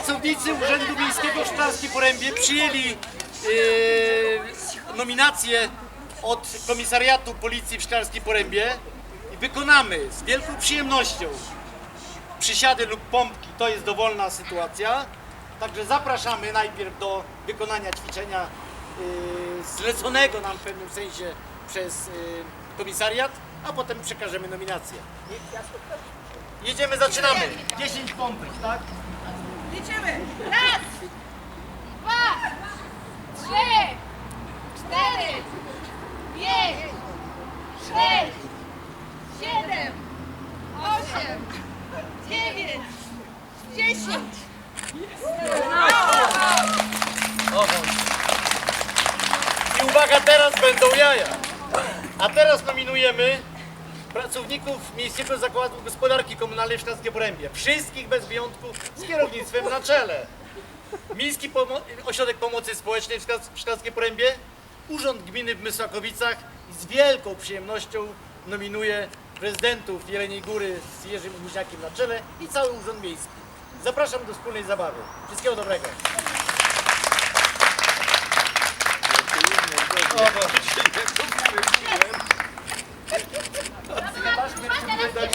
Pracownicy Urzędu Miejskiego w Szklarskim Porębie przyjęli yy, nominację od Komisariatu Policji w Szklarskim Porębie i wykonamy z wielką przyjemnością przysiady lub pompki. To jest dowolna sytuacja. Także zapraszamy najpierw do wykonania ćwiczenia yy, zleconego nam w pewnym sensie przez yy, komisariat, a potem przekażemy nominację. Jedziemy, zaczynamy. 10 pompek, tak? Liczymy! Raz, dwa, trzy, cztery, pięć, sześć, siedem, osiem, dziewięć, dziesięć. I uwaga, teraz będą jaja. A teraz nominujemy pracowników Miejskiego Zakładu Gospodarki Komunalnej w Śląskie Porębie. Wszystkich bez wyjątku z kierownictwem na czele. Miejski Pomo Ośrodek Pomocy Społecznej w, Śląs Porębie, Urząd Gminy w Mysłakowicach z wielką przyjemnością nominuje prezydentów Jeleniej Góry z Jerzym Guźniakiem na czele i cały Urząd Miejski. Zapraszam do wspólnej zabawy. Wszystkiego dobrego. O,